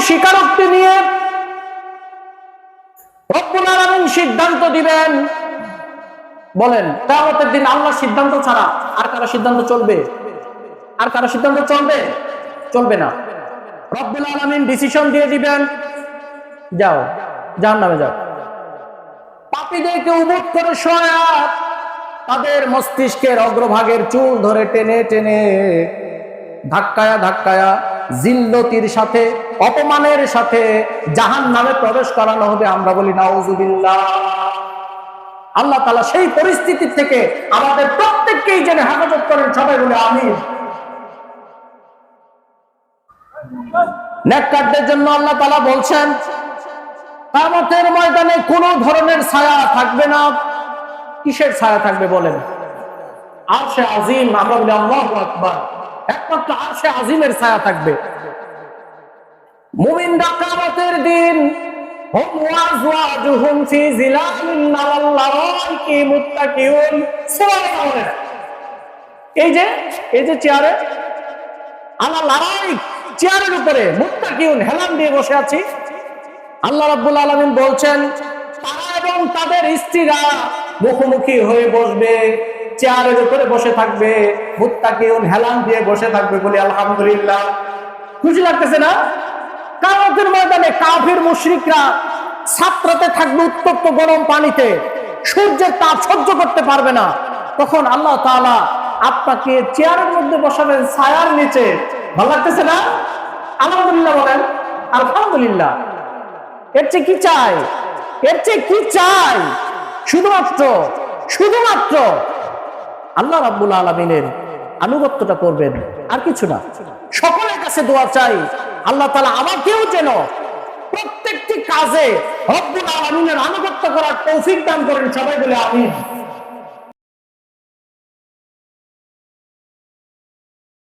স্বীকারোক্তি নিয়ে রব্বুল সিদ্ধান্ত দিবেন। বলেন, কেয়ামতের দিন আল্লাহ সিদ্ধান্ত ছাড়া আর কারও সিদ্ধান্ত চলবে? আর কারও সিদ্ধান্ত চলবে? চলবে না। আলামিন ডিসিশন দিয়ে দিবেন। যাও, জাহান্নামে যাও। পাপীদেরকে উমুট করে সয়াত তাদের মস্তিষ্কের অগ্রভাগের চুল ধরে টেনে টেনে ধাক্কায়া ধাক্কায়া জিল্লতির সাথে, অপমানের সাথে জাহান নামে প্রবেশ করানো হবে আমরা বলি নাউজুবিল্লাহ। আল্লাহ তালা সেই পরিস্থিতি থেকে আমাদের প্রত্যেককেই যেন হেফাজত করেন, সবাই বলে আমি নেককারদের জন্য আল্লাহ তালা বলছেন কামতের ময়দানে কোন ধরনের ছায়া থাকবে না। কিসের ছায়া থাকবে বলেন? আরশে আজিম, আমরা বলি আল্লাহু আকবার। একমাত্র আরশে আজিমের ছায়া থাকবে। মুমিনরা কিয়ামতের দিন এই যে এই যে চেয়ারে আলা লারাইক চেয়ারের উপরে মুত্তাকিউন, হেলান দিয়ে বসে আছি। আল্লাহ রাব্বুল আলামিন বলছেন, তারা এবং তাদের স্ত্রীরা মুখোমুখি হয়ে বসবে। চেয়ারের উপরে বসে থাকবে মুত্তাকিউন হেলান দিয়ে বসে থাকবে বলে আলহামদুলিল্লাহ। খুশি লাগতেছে না? কামতের ময়দানে কাফির মুশরিকরা ছাত্রতে থাকবে উত্তপ্ত গরম পানিতে, সূর্যের তাপ সহ্য করতে পারবে না। তখন আল্লাহ তাআলা আপনাকে চেয়ারের মধ্যে বসাবেন, ছায়ার নিচে। ভালো লাগতেছে না? আলহামদুলিল্লাহ বলেন, আলহামদুলিল্লাহ। এর চেয়ে কি চাই? এর চেয়ে কি চাই? শুধুমাত্র শুধুমাত্র আল্লাহ রাব্বুল আলমিনের আনুগত্যটা করবেন। আর কিছু না। সকলের কাছে দোয়া চাই, আল্লাহ তালা আমাকেও যেন প্রত্যেকটি কাজে রব্বুল আলমিনের আনুগত্য করার তৌফিক দান করেন। সবাই বলে আমি